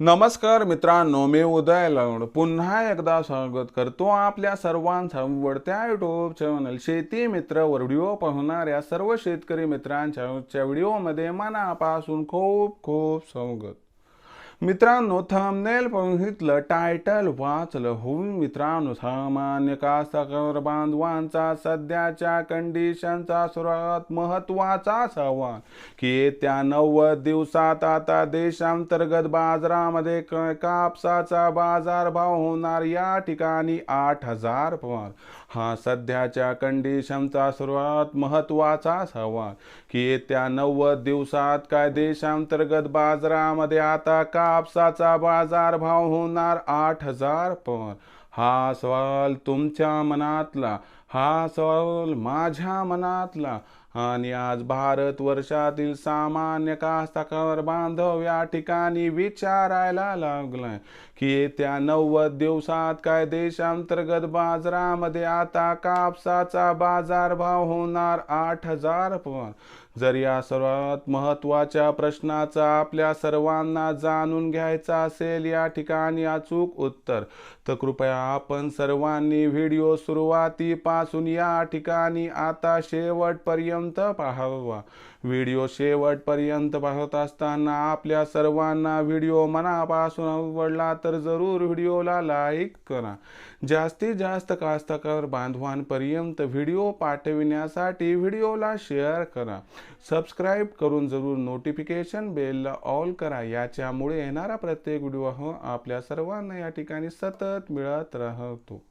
नमस्कार मित्रांनो मी उदय लवड. पुन्हा एकदा स्वागत करतो आपल्या सर्वांचा आवडत्या युट्यूब चॅनल शेती मित्र व्हिडिओ पाहणाऱ्या सर्व शेतकरी मित्रांच्या व्हिडिओमध्ये मनापासून खूप खूप स्वागत. मित्रांनो थंबनेल बघितलं टायटल वाचलं होऊन मित्रांनो सामान्य कास्तकार बांधवांचा सध्याच्या कंडिशनचा सर्वात महत्त्वाचा सवाल की येत्या नव्वद दिवसात आता देशांतर्गत बाजारामध्ये क- कापसाचा बाजारभाव होणार या ठिकाणी आठ हजार पवार. हा सध्याच्या कंडिशनचा सर्वात महत्त्वाचा सवाल की येत्या नव्वद दिवसात काय देशांतर्गत बाजारामध्ये आता का कापसाचा बाजारभाव होणार आठ हजार पर. हा सवाल तुमच्या मनातला हा सवाल माझ्या मनातला. आणि आज भारत वर्षातील सामान्य कास्तकार बांधव या ठिकाणी विचारायला लागलाय की येत्या नव्वद दिवसात काय देशांतर्गत बाजारामध्ये आता कापसाचा बाजारभाव होणार आठ हजार पण जर या सर्वात महत्त्वाच्या प्रश्नाचा आपल्या सर्वांना जाणून घ्यायचा असेल या ठिकाणी अचूक उत्तर तर कृपया आपण सर्वांनी व्हिडिओ सुरुवातीपासून या ठिकाणी आता शेवटपर्यंत पाहावा. व्हिडिओ शेवटपर्यंत पाहत असताना आपल्या सर्वांना व्हिडिओ मनापासून आवडला तर जरूर व्हिडिओला लाईक करा. जास्तीत जास्त कास्तकार बांधवांपर्यंत व्हिडिओ पाठविण्यासाठी व्हिडिओला शेअर करा. सबस्क्राईब करून जरूर नोटिफिकेशन बेलला ऑल करा. याच्यामुळे येणारा प्रत्येक व्हिडिओ हो आपल्या सर्वांना या ठिकाणी सतत मिळत राहतो.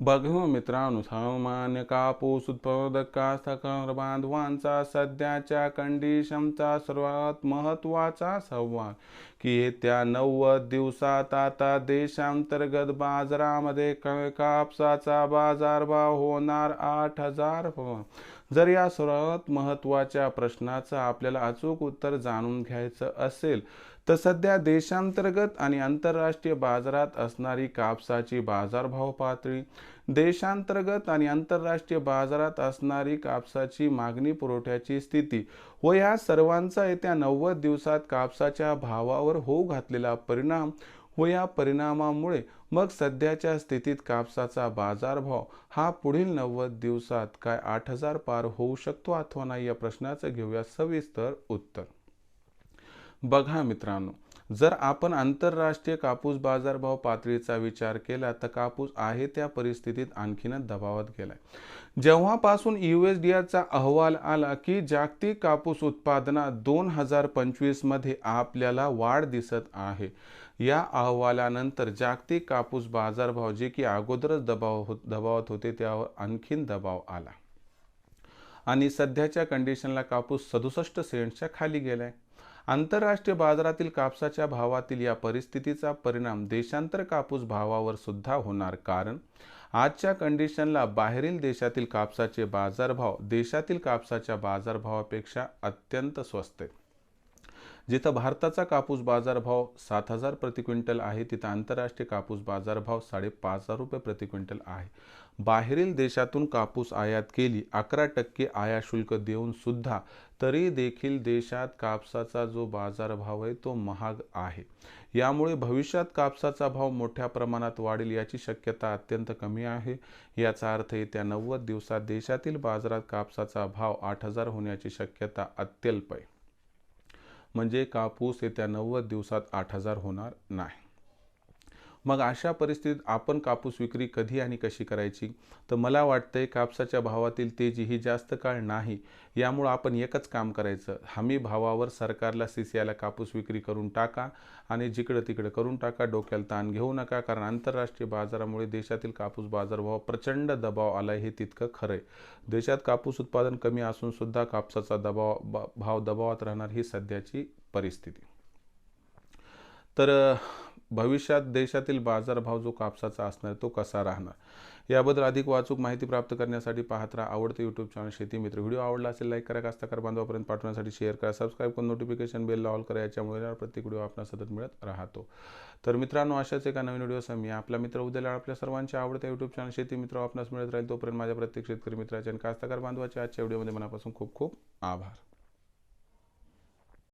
बघ हो मित्रांनो सामान्य कापूस उत्पादक कास्तकार बांधवांचा सध्याच्या कंडिशनचा सर्वात महत्त्वाचा संवाद की येत्या नव्वद दिवसात आता देशांतर्गत बाजारामध्ये कापसाचा बाजारभाव होणार आठ हजार जर या सर्वात महत्त्वाच्या प्रश्नाचं आपल्याला अचूक उत्तर जाणून घ्यायचं असेल तर सध्या देशांतर्गत आणि आंतरराष्ट्रीय बाजारात असणारी कापसाची बाजारभाव पातळी देशांतर्गत आणि आंतरराष्ट्रीय बाजारात असणारी कापसाची मागणी पुरवठ्याची स्थिती व या सर्वांचा येत्या नव्वद दिवसात कापसाच्या भावावर होऊ घातलेला परिणाम व या परिणामामुळे मग सध्याच्या स्थितीत कापसाचा बाजारभाव हा पुढील नव्वद दिवसात काय आठ हजार पार होऊ शकतो अथवा नाही या प्रश्नाचं घेऊया सविस्तर उत्तर. बघा मित्रांनो जर आपण आंतरराष्ट्रीय कापूस बाजारभाव पातळीचा विचार केला तर कापूस आहे त्या परिस्थितीत आणखीनच दबावात गेलाय. जेव्हापासून यू एस डी आरचा अहवाल आला की जागतिक कापूस उत्पादनात दोन हजार पंचवीसमध्ये आपल्याला वाढ दिसत आहे या अहवालानंतर जागतिक कापूस बाजारभाव जे की अगोदरच दबाव हो दबावात होते त्यावर आणखीन दबाव आला. आणि सध्याच्या कंडिशनला कापूस सदुसष्ट सेंटच्या खाली गेलाय. आंतरराष्ट्रीय बाजारातील कापसाच्या भावातील या परिस्थितीचा परिणाम देशांतर कापूस भावावर सुद्धा होणार कारण आजच्या कंडिशनला बाहेरील देशातील कापसाचे बाजारभाव देशातील कापसाच्या बाजारभावापेक्षा अत्यंत स्वस्त आहेत. जिथं भारताचा कापूस बाजारभाव सात हजार प्रति क्विंटल आहे तिथं आंतरराष्ट्रीय कापूस बाजारभाव साडेपाच हजार रुपये प्रति क्विंटल आहे. बाहेरील देशातून कापूस आयात केली अकरा टक्के आयात शुल्क देऊन सुद्धा तरी देखील देशात कापसाचा जो बाजारभाव आहे तो महाग आहे. यामुळे भविष्यात कापसाचा भाव मोठ्या प्रमाणात वाढेल याची शक्यता अत्यंत कमी आहे. याचा अर्थ येत्या नव्वद दिवसात देशातील बाजारात कापसाचा भाव आठ हजार होण्याची शक्यता अत्यल्प आहे. म्हणजे कापूस येत्या नव्वद दिवसात आठ हजार होणार नाही. मग अशा परिस्थितीत आपण कापूस विक्री कधी आणि कशी करायची? तर मला वाटतंय कापसाच्या भावातील तेजी ही जास्त काळ नाही. यामुळं आपण एकच काम करायचं. हमी भावावर सरकारला सी सी आयला कापूस विक्री करून टाका आणि जिकडं तिकडं करून टाका. डोक्याला ताण घेऊ नका कारण आंतरराष्ट्रीय बाजारामुळे देशातील कापूस बाजारभाव प्रचंड दबाव आला हे तितकं खरं आहे देशात कापूस उत्पादन कमी असून सुद्धा कापसाचा दबाव भाव दबावात राहणार ही सध्याची परिस्थिती. तर भविष्यात देशातील बाजारभाव जो कापसाचा असणार तो कसा राहणार? याबद्दल अधिक वाचूक माहिती प्राप्त करण्यासाठी पाहत राहा आवडतं यूट्यूब चॅनल शेती मित्र. व्हिडिओ आवडला असेल लाईक करा. कास्तकार बांधवापर्यंत पाठवण्यासाठी शेअर करा. सबस्क्राईब करून नोटिफिकेशन बेलला ऑल करा. याच्यामुळे प्रत्येक व्हिडिओ आपला सतत मिळत राहतो. तर मित्रांनो अशाच एका नवीन व्हिडिओसह मी आपला मित्र उद्याला आपल्या सर्वांच्या आवडत्या यूट्यूब चॅनल शेती मित्र आपणास मिळत राहील. तोपर्यंत माझ्या प्रत्येक शेतकरी मित्राच्या आणि कास्तकार बांधवाच्या आजच्या व्हिडिओमध्ये मनापासून खूप खूप आभार.